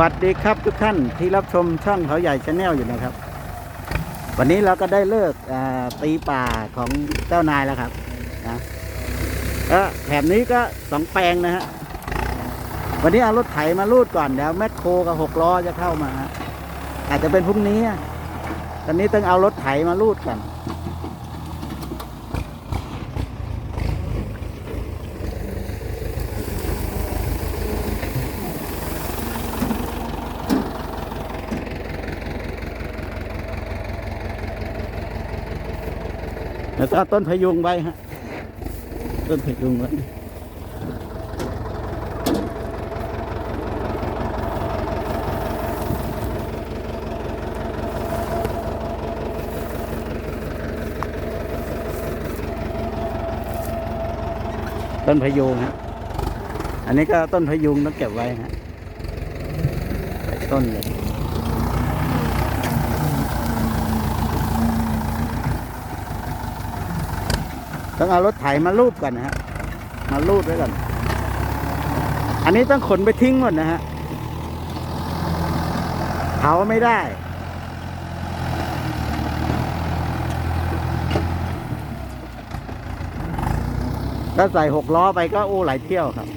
วัสดีครับทุกท่านที่รับชมช่องเขาใหญ่ชาแนลอยู่นะครับ วันนี้เราก็ได้เลิกตีป่าของเจ้านายแล้วครับนะก็แถบนี้ก็สองแปลงนะฮะวันนี้เอารถไถมาลูดก่อนเดี๋ยวแมคโครกับหกล้อจะเข้ามา อาจจะเป็นพรุ่งนี้อะตอนนี้ต้องเอารถไถมาลูดก่อน แล้วก็เอาต้นพยุงไว้ฮะ ต้นพยุงไว้ต้นพยุงฮะ อันนี้ก็ต้นพยุงต้องเก็บไว้ฮะต้นเลย ต้องเอารถไถมาลูบก่อนนะฮะ มาลูบไว้ก่อน อันนี้ต้องขนไปทิ้งหมดนะฮะ เผาไม่ได้ ถ้าใส่หกล้อไปก็โอ้หลายเที่ยวครับ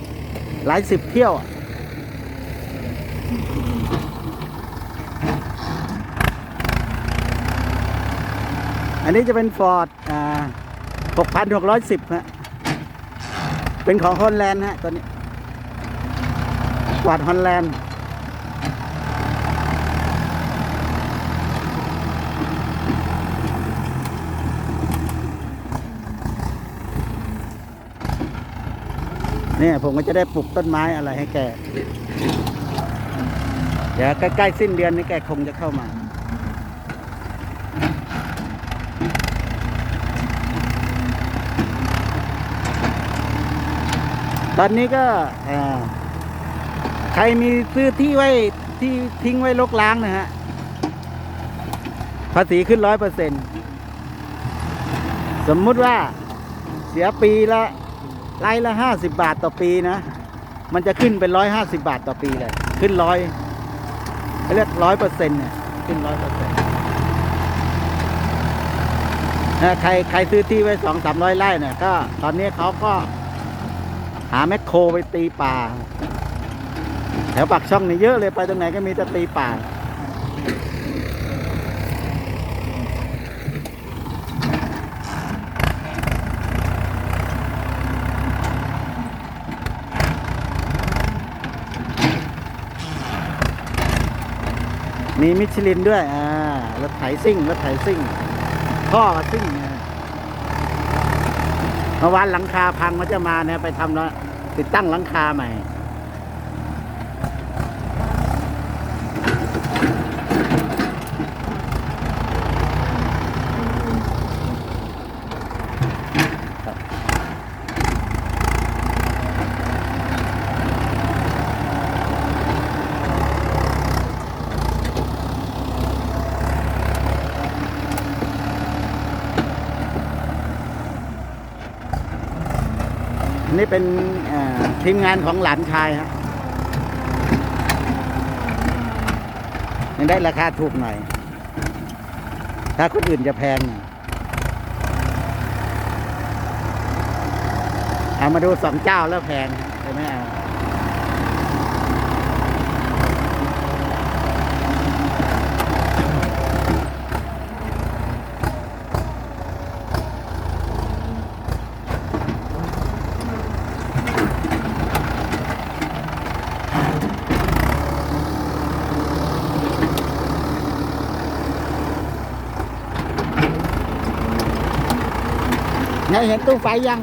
หลายสิบเที่ยวอะอันนี้จะเป็นฟอร์ดอ่า หกพันหกร้อยสิบฮะ เป็นของฮอลแลนด์ฮะตัวนี้กวาดฮอลแลนด์เนี่ยผมก็จะได้ปลูกต้นไม้อะไรให้แก เดี๋ยวใกล้ ๆ สิ้นเดือนนี้แกคงจะเข้ามา ตอนนี้ก็ใครมีซื้อที่ไว้ที่ทิ้งไว้ลกล้างนะฮะ ภาษีขึ้นร้อยเปอร์เซ็นสมมุติว่าเสียปีละไร่ละห้าสิบาทต่อปีนะ มันจะขึ้นเป็นร้อยห้าสิบาทต่อปีเลย ขึ้นร้อยเรียกร้อยเปอร์เซ็นต์เนี่ยขึ้นร้อยเปอร์เซ็นต์ใครใครซื้อที่ไว้สองสามร้อยไร่เนี่ยก็ ตอนนี้เขาก็ หาแมคโครไปตีป่า แถวปากช่องนี่เยอะเลยไปตรงไหนก็มีแต่ตีป่ามีมิชลินด้วย อ่า รถไถซิ่ง รถไถซิ่งพ่อซิ่งนะเมื่อวานหลังคาพังเขาจะมาเนี่ยไปทำแล้ว ติดตั้งหลังคาใหม่ นี่เป็น ทีมงานของหลานชายครับยังได้ราคาถูกหน่อย ถ้าคนอื่นจะแพงเอามาดูสองเจ้าแล้วแพงใช่ไหมเอา ไงเห็นตู้ไฟยัง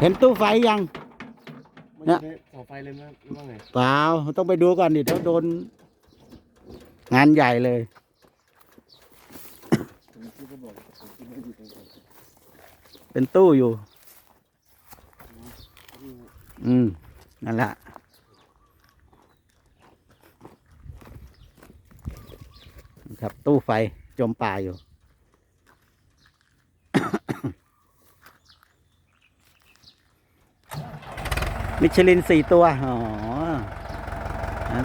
เห็นตู้ไฟยังมันเนี่อยยู่ในเสาไฟเลยไหมหรือว่าไงเปล่าต้องไปดูก่อนดิเดี๋ยวโดน งานใหญ่เลยผมคิดก็บอกผมคิดว่าอยู่ตรงนั้นเป็นตู้อยู่ อืม นั่นแหละ ครับตู้ไฟจมป่าอยู่ มิชลินสี่ตัว อ๋อ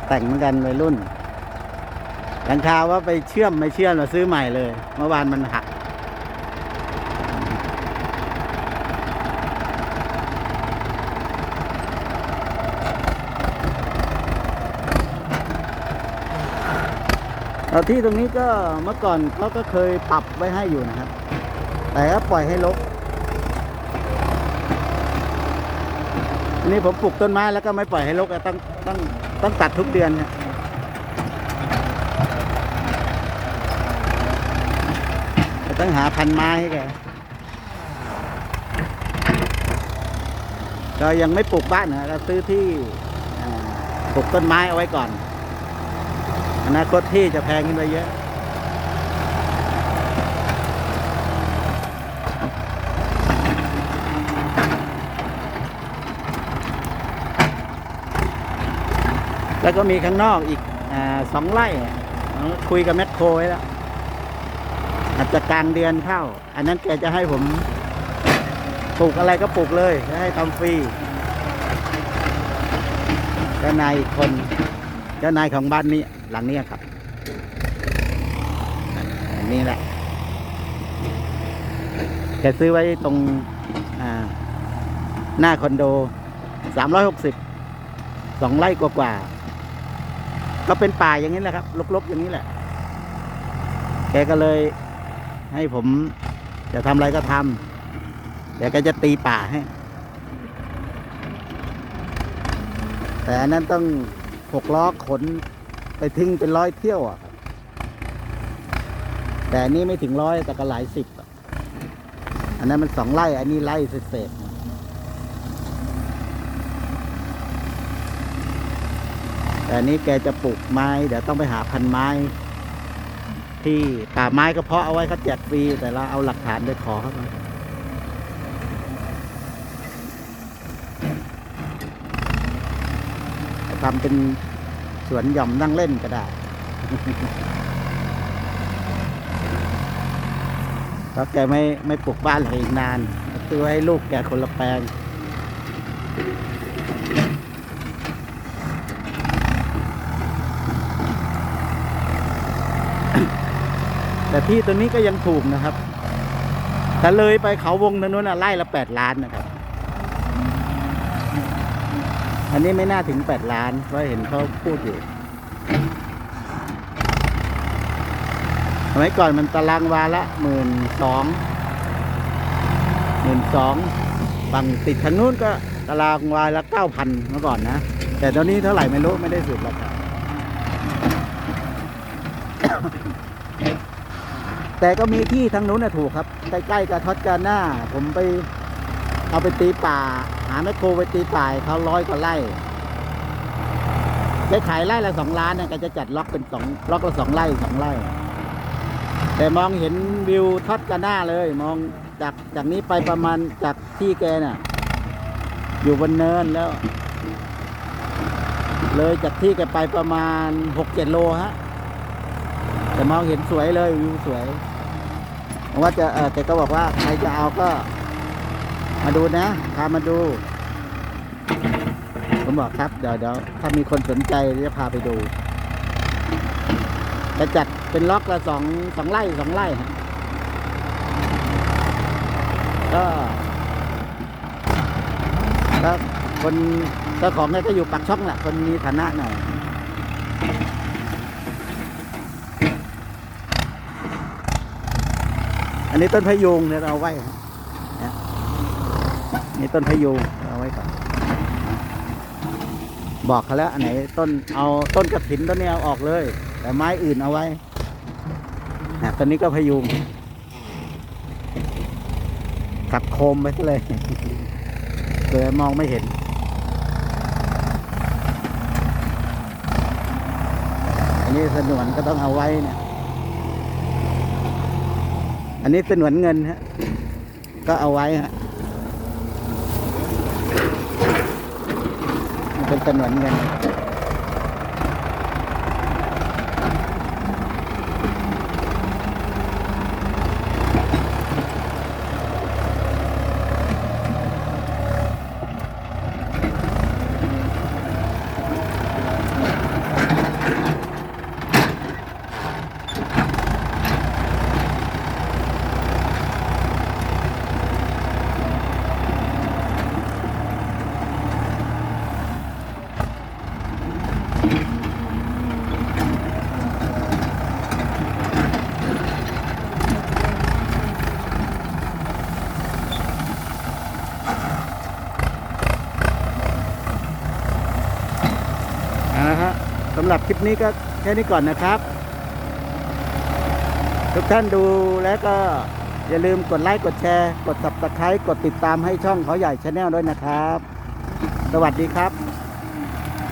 แต่งเหมือนกันวัยรุ่นหลังคาว่าไปเชื่อมไม่เชื่อมเราซื้อใหม่เลย เมื่อวานมันหัก ที่ตรงนี้ก็เมื่อก่อนเขาก็เคยปรับไว้ให้อยู่นะครับ แต่ก็ปล่อยให้รก นนี้ผมปลูกต้นไม้แล้วก็ไม่ปล่อยให้รกอะต้องต้องต้องตัดทุกเดือนเนี่ยต้องหาพันไม้ให้แกก็ยังไม่ปลูกบ้านนะก็ซื้อที่ปลูกต้นไม้เอาไว้ก่อนอนาคตที่จะแพงขึ้นไปเยอะ แล้วก็มีข้างนอกอีกอสองไร่คุยกับแมคโครไว้แล้วอาจจะกลางเดือนเข้า อันนั้นแกจะให้ผมปลูกอะไรก็ปลูกเลยให้ทำฟรีเจ้านายคนเจ้านายของบ้านนี้หลังนี้ครับอันนี้แหละแกซื้อไว้ตรงหน้าคอนโดสามร้อยหกสิบสองไร่กว่า ก็เป็นป่าอย่างนี้แหละครับลกๆอย่างนี้แหละ แกก็เลยให้ผมจะทำอะไรก็ทำเดี๋ยวแกจะตีป่าให้ แต่อันนั้นต้องหกล้อขนไปทิ้งเป็นร้อยเที่ยวอะแต่อันนี้ไม่ถึงร้อยแต่ก็หลายสิบอะอันนั้นมันสองไร่อันนี้ไร่เศษๆ แต่นี้แกจะปลูกไม้ เดี๋ยวต้องไปหาพันไม้ ที่ป่าไม้ก็เพาะเอาไว้เขาแจกฟรี แต่เราเอาหลักฐานไปขอเขามาทำเป็นสวนหย่อมนั่งเล่นก็ได้เพราะแกไม่ไม่ปลูกบ้านเลยอีกนาน ซื้อไว้ให้ลูกแกคนละแปลง แต่ที่ตัวนี้ก็ยังถูกนะครับแต่เลยไปเขาวงนั้นนู้นน่ะไล่ละแปดล้านนะครับ อันนี้ไม่น่าถึงแปดล้านเพราะเห็นเขาพูดอยู่สมัยก่อนมันตารางวาละหมื่นสองหมื่นสองฝั่งติดทางนู้นก็ตารางวาละเก้าพันเมื่อก่อนนะ แต่ตอนนี้เท่าไหร่ไม่รู้ ไม่ได้สืบราคา แต่ก็มีที่ทางนู้นนะถูกครับ ใกล้ๆกับทอดกาหน้า ผมไปเอาไปตีป่า หาแมคโครไปตีป่าเขาร้อยกว่าไร่จะขายไร่ละสองล้านเนี่ยก็จะจัดล็อกเป็นสองล็อกละสองไร่สองไร่ แต่มองเห็นวิวทอดกาหน้าเลย มองจากจากนี้ไปประมาณจากที่แกน่ะ อยู่บนเนินแล้ว เลยจากที่แกไปประมาณหกเจ็ดโลฮะแต่มองเห็นสวยเลยวิวสวย ผมว่าจะเออแกก็บอกว่าใครจะเอาก็ มาดูนะพามาดู ผมบอกครับเดี๋ยวเดี๋ยวถ้ามีคนสนใจเดี๋ยวจะพาไปดูจะจัดเป็นล็อกละสองสองไร่สองไร่ก็ก็คนเจ้าของเนี่ยก็อยู่ปากช่องแหละคนมีฐานะหน่อย อันนี้ต้นพยูงเนี่ยเราไว้นี่ต้นพยูงเอาไว้ก่อน บอกเขาแล้วอันไหนต้นเอาต้นกระถินต้นนี้เอาออกเลย แต่ไม้อื่นเอาไว้นะต้นนี้ก็พยูงตัดโคมไปเลยเลยมองไม่เห็นอันนี้สนวนก็ต้องเอาไว้เนี่ย อันนี้เป็นหวนเงินฮะ ก็เอาไว้ฮะเป็นสนหวนเงินำหรับคลิปนี้ก็แค่นี้ก่อนนะครับ ทุกท่านดูแล้วก็อย่าลืมกดไลค์กดแชร์ กด subscribe กดติดตามให้ช่องเขาใหญ่ชาแนลด้วยนะครับ สวัสดีครับ